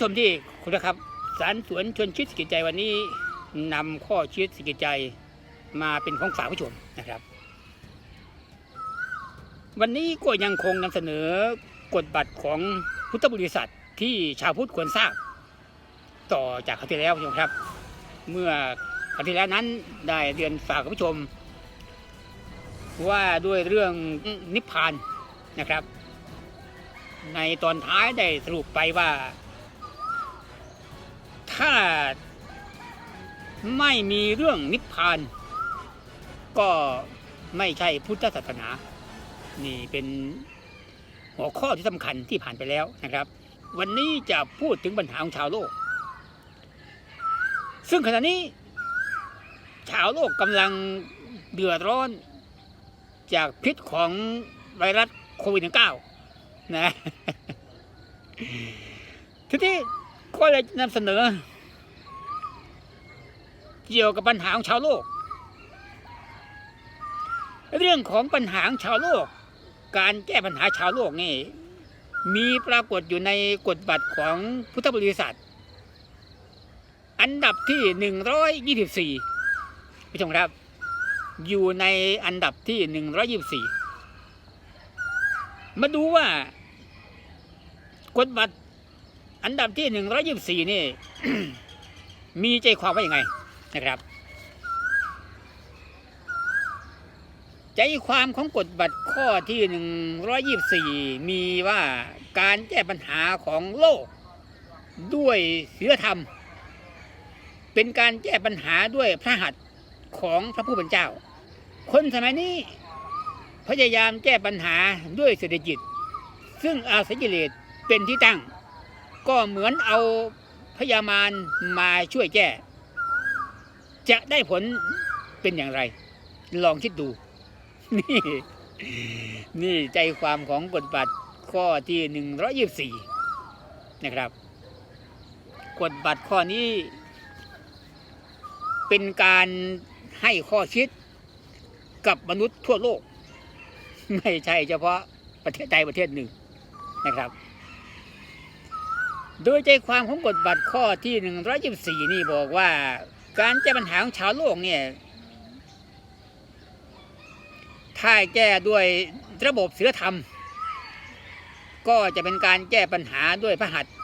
ผู้ชมที่คุณนะครับสารสวนชวนชิดสกิจใจวันนี้นำข้อชิดสกิจใจมาเป็นของฝากผู้ชมนะครับ วันนี้ก็ยังคงนำเสนอกฎบัตรของพุทธบริษัทที่ชาวพุทธควรทราบ ต่อจากคราวที่แล้วผู้ชมครับ เมื่อคราวที่แล้วนั้นได้เรียนฝากผู้ชม ว่าด้วยเรื่องนิพพานนะครับ ในตอนท้ายได้สรุปไปว่า ถ้าไม่มีเรื่องนิพพาน ก็ไม่ใช่พุทธศาสนา นี่เป็นหัวข้อที่สำคัญที่ผ่านไปแล้วนะครับ วันนี้จะพูดถึงปัญหาของชาวโลก ซึ่งขณะนี้ ชาวโลกกำลังเดือดร้อน จากพิษของไวรัสโควิด -19 นะทีนี้ ก็เลยนำเสนอ เกี่ยวกับปัญหาของชาวโลก เรื่องของปัญหาของชาวโลก การแก้ปัญหาชาวโลกนี่มีปรากฏอยู่ในกฎบัตรของพุทธบริษัท อันดับที่หนึ่งร้อยยี่สิบสี่ผู้ชมครับ อยู่ในอันดับที่หนึ่งร้อยี่สี่มาดูว่ากฎบัตร อันดับที่หนึ่งร้อยี่สี่นี่ มีใจความว่าอย่างไงนะครับ ใจความของกฎบัตรข้อที่หนึ่งร้อยี่สี่มีว่าการแก้ปัญหาของโลก ด้วยศีลธรรม เป็นการแก้ปัญหาด้วยพระหัตถ์ของพระผู้เป็นเจ้า คนสมัยนี้พยายามแก้ปัญหาด้วยเศรษฐกิจ ซึ่งอาศัยกิเลสเป็นที่ตั้ง ก็เหมือนเอาพยามารมาช่วยแก้ จะได้ผลเป็นอย่างไร ลองคิดดู นี่ นี่ใจความของกฎบัตรข้อที่หนึ่งร้อยี่สี่นะครับกฎบัตรข้อนี้ เป็นการให้ข้อคิดกับมนุษย์ทั่วโลก ไม่ใช่เฉพาะประเทศใดประเทศหนึ่งนะครับ โดยใจความของกฎบัตรข้อที่หนึ่งร้อยี่สี่นี่บอกว่า การแก้ปัญหาของชาวโลกเนี่ยถ้าแก้ด้วยระบบศีลธรรม ก็จะเป็นการแก้ปัญหาด้วยพระหัตถ์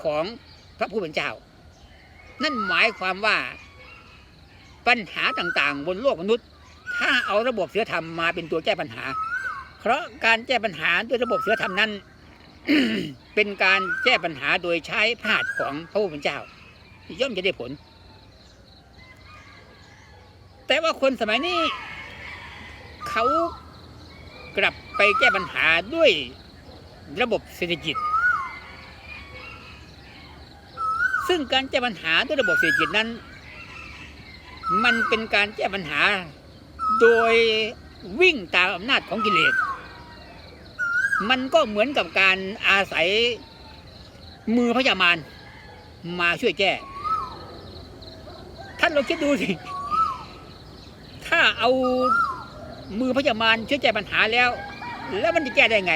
ของพระผู้เป็นเจ้า นั่นหมายความว่าปัญหาต่างๆ บนโลกมนุษย์ ถ้าเอาระบบศีลธรรมมาเป็นตัวแก้ปัญหา เพราะการแก้ปัญหาด้วยระบบศีลธรรมนั้น เป็นการแก้ปัญหาโดยใช้พระหัตถ์ของพระผู้เป็นเจ้า ย่อมจะได้ผล แต่ว่าคนสมัยนี้ เขากลับไปแก้ปัญหาด้วยระบบเศรษฐกิจ ซึ่งการแก้ปัญหาด้วยระบบเศรษฐกิจนั้น มันเป็นการแก้ปัญหาโดยวิ่งตามอำนาจของกิเลส มันก็เหมือนกับการอาศัยมือพยามารมาช่วยแก้ ท่านลองคิดดูสิ ถ้าเอามือพยามารช่วยแก้ปัญหาแล้ว แล้วมันจะแก้ได้ไง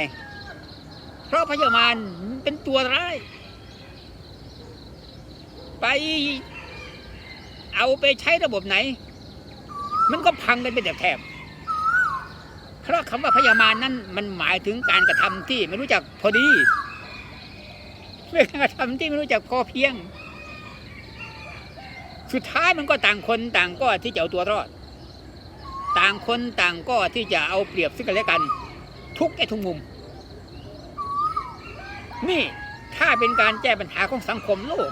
เพราะพยามารเป็นตัวร้าย ไปเอาไปใช้ระบบไหน มันก็พังกันเป็นแถบๆ เพราะคำว่าพยามารนั้นมันหมายถึงการกระทำที่ไม่รู้จักพอดีเป็นการกระทำที่ไม่รู้จักพอเพียง สุดท้ายมันก็ต่างคนต่างก็ที่จะเอาตัวรอด ต่างคนต่างก็ที่จะเอาเปรียบซึ่งกันและกัน ทุกแง่ทุกมุม นี่ถ้าเป็นการแก้ปัญหาของสังคมโลก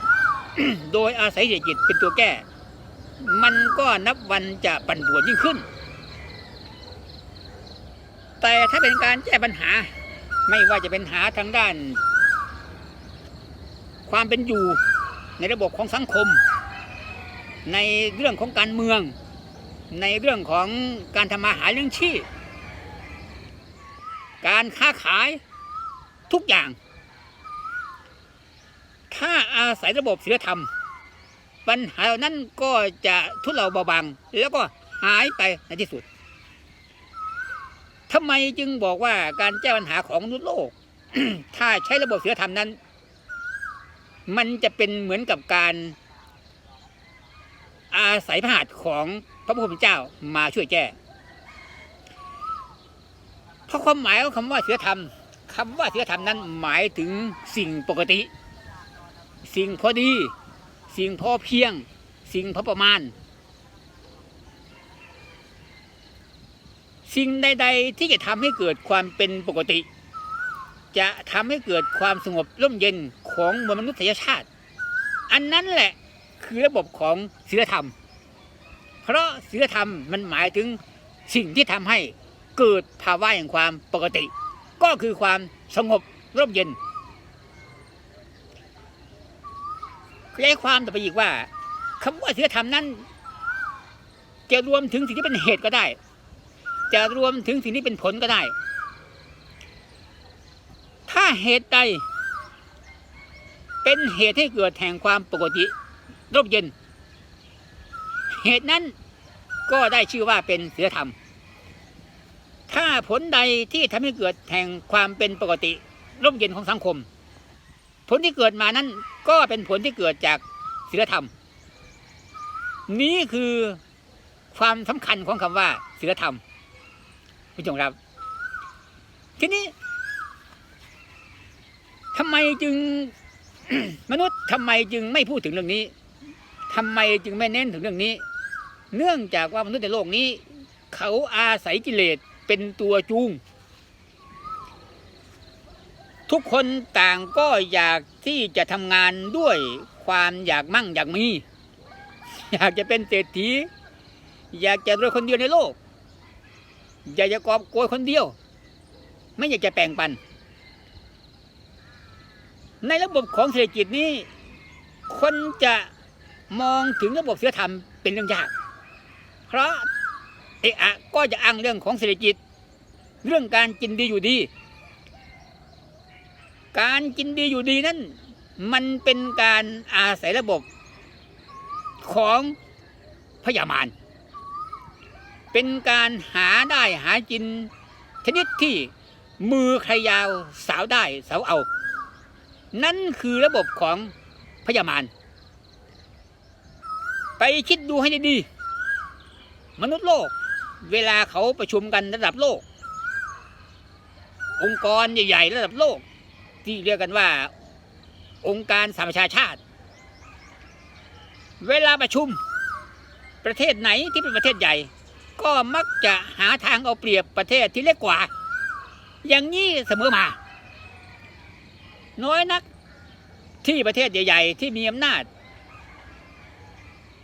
โดยอาศัยเศรษฐกิจเป็นตัวแก้ มันก็นับวันจะปั่นป่วนยิ่งขึ้น แต่ถ้าเป็นการแก้ปัญหา ไม่ว่าจะเป็นหาทางด้าน ความเป็นอยู่ในระบบของสังคม ในเรื่องของการเมือง ในเรื่องของการทำมาหาเลี้ยงชีพการค้าขายทุกอย่าง ถ้าอาศัยระบบศีลธรรม ปัญหาเหล่านั้นก็จะทุเลาเบาบางแล้วก็หายไปในที่สุด ทำไมจึงบอกว่าการแก้ปัญหาของมนุษย์โลก ถ้าใช้ระบบศีลธรรมนั้น มันจะเป็นเหมือนกับการอาศัยพระหัตถ์ของพระพุทธเจ้ามาช่วยแก้ เพราะความหมายของคำว่าศีลธรรมคำว่าศีลธรรมนั้นหมายถึงสิ่งปกติ สิ่งพอดี สิ่งพอเพียง สิ่งพอประมาณ สิ่งใด ๆ ที่จะทำให้เกิดความเป็นปกติ จะทำให้เกิดความสงบร่มเย็นของมวลมนุษยชาติ อันนั้นแหละคือระบบของศีลธรรม เพราะศีลธรรมมันหมายถึงสิ่งที่ทำให้เกิดภาวะแห่งความปกติ ก็คือความสงบร่มเย็นขยายความต่อไปอีกว่าคำว่าศีลธรรมนั้น จะรวมถึงสิ่งที่เป็นเหตุก็ได้ จะรวมถึงสิ่งที่เป็นผลก็ได้ ถ้าเหตุใด เป็นเหตุให้เกิดแห่งความปกติร่มเย็น เหตุนั้นก็ได้ชื่อว่าเป็นศีลธรรม ถ้าผลใดที่ทำให้เกิดแห่งความเป็นปกติร่มเย็นของสังคม ผลที่เกิดมานั้นก็เป็นผลที่เกิดจากศีลธรรม นี้คือความสำคัญของคำว่าศีลธรรม ผู้ชมครับ ทีนี้ทำไมจึงมนุษย์ทำไมจึงไม่พูดถึงเรื่องนี้ทำไมจึงไม่เน้นถึงเรื่องนี้ เนื่องจากว่ามนุษย์ในโลกนี้ เขาอาศัยกิเลสเป็นตัวจูง ทุกคนต่างก็อยากที่จะทำงานด้วยความอยากมั่งอยากมี อยากจะเป็นเศรษฐี อยากจะรวยคนเดียวในโลก อยากจะกอบโกยคนเดียว ไม่อยากจะแบ่งปัน ในระบบของเศรษฐกิจนี้ คนจะมองถึงระบบศีลธรรมเป็นเรื่องยาก เพราะเอะอะก็จะอ้างเรื่องของเศรษฐกิจ เรื่องการกินดีอยู่ดี การกินดีอยู่ดีนั้น มันเป็นการอาศัยระบบของพยามาร เป็นการหาได้หากินชนิดที่มือใครยาวสาวได้สาวเอา นั่นคือระบบของพยามารไปคิดดูให้ดีมนุษย์โลก เวลาเขาประชุมกันระดับโลก องค์กรใหญ่ๆระดับโลก ที่เรียกกันว่า องค์การสหประชาชาติ เวลาประชุมประเทศไหนที่เป็นประเทศใหญ่ ก็มักจะหาทางเอาเปรียบประเทศที่เล็กกว่า อย่างนี้เสมอมา น้อยนักที่ประเทศใหญ่ ๆ ที่มีอำนาจ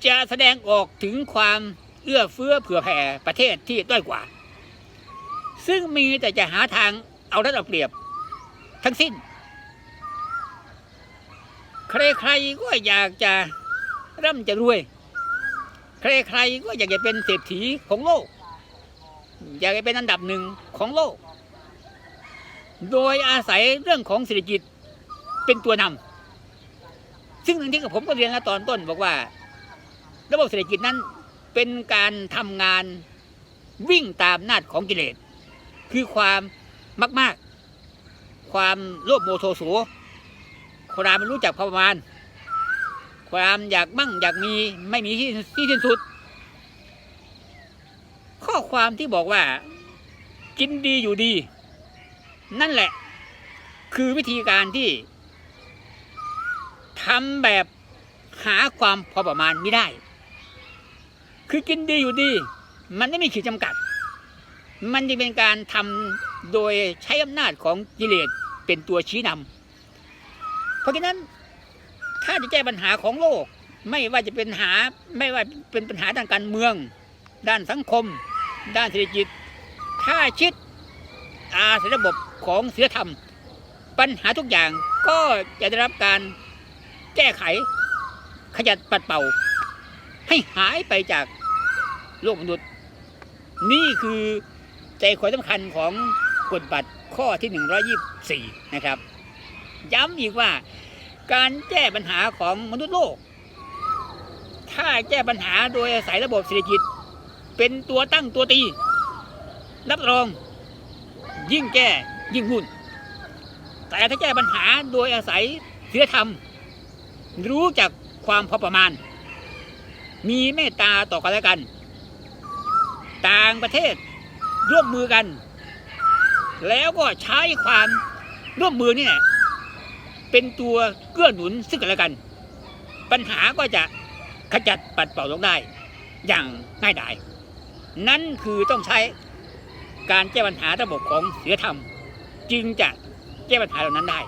จะแสดงออกถึงความเอื้อเฟื้อเผื่อแผ่ประเทศที่ด้อยกว่า ซึ่งมีแต่จะหาทางเอารัดเอาเปรียบ ทั้งสิ้น ใครๆก็อยากจะร่ำจะรวย ใครๆก็อยากจะเป็นเศรษฐีของโลก อยากจะเป็นอันดับหนึ่งของโลก โดยอาศัยเรื่องของเศรษฐกิจเป็นตัวนำซึ่งอย่งที่กับผมก็เรียนแล้วตอนต้นบอกว่า ระบบเศรษฐกิจนั้นเป็นการทำงานวิ่งตามนาจของกิเลส คือความมาก ๆ ความโลภโมโทโสความไม่รู้จักพอประมาณ ความอยากมั่งอยากมีไม่มีที่ที่สิ้นสุด ข้อความที่บอกว่า กินดีอยู่ดี นั่นแหละ คือวิธีการที่ทำแบบหาความพอประมาณไม่ได้ คือกินดีอยู่ดี มันไม่มีขีดจำกัด มันจะเป็นการทำโดยใช้อำนาจของกิเลสเป็นตัวชี้นำเพราะฉะนั้น ถ้าจะแก้ปัญหาของโลก ไม่ว่าจะเป็นหาไม่ว่าเป็นปัญหาด้านการเมือง ด้านสังคม ด้านเศรษฐกิจ ถ้าชิดอาศัยระบบของศีลธรรม ปัญหาทุกอย่างก็จะได้รับการแก้ไขขยัดปัดเป่า ให้หายไปจากโลกมนุษย์ นี่คือใจความสำคัญของกฎบัตรข้อที่ 124 นะครับ ย้ำอีกว่า การแก้ปัญหาของมนุษย์โลก ถ้าแก้ปัญหาโดยอาศัยระบบเศรษฐกิจ เป็นตัวตั้งตัวตี รับรอง ยิ่งแก้ยิ่งวุ่น แต่ถ้าแก้ปัญหาโดยอาศัยศีลธรรม รู้จักความพอประมาณ มีเมตตาต่อกันและกัน ต่างประเทศร่วมมือกัน แล้วก็ใช้ความร่วมมือนี่แหละ เป็นตัวเกื้อหนุนซึ่งกันและกัน ปัญหาก็จะขจัดปัดเป่าลงได้ อย่างง่ายดาย นั่นคือต้องใช้การแก้ปัญหาระบบของศีลธรรม จึงจะแก้ปัญหาเหล่านั้นได้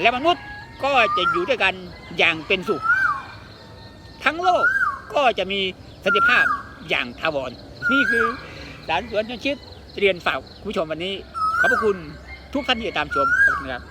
และมนุษย์ก็จะอยู่ด้วยกันอย่างเป็นสุข ทั้งโลกก็จะมีสันติภาพอย่างทาวรนี่คือสารสวนชนชิดเรียนฝากคุณผู้ชมวันนี้ ขอบพระคุณทุกท่านที่ติดตามชมขอบคุณครับ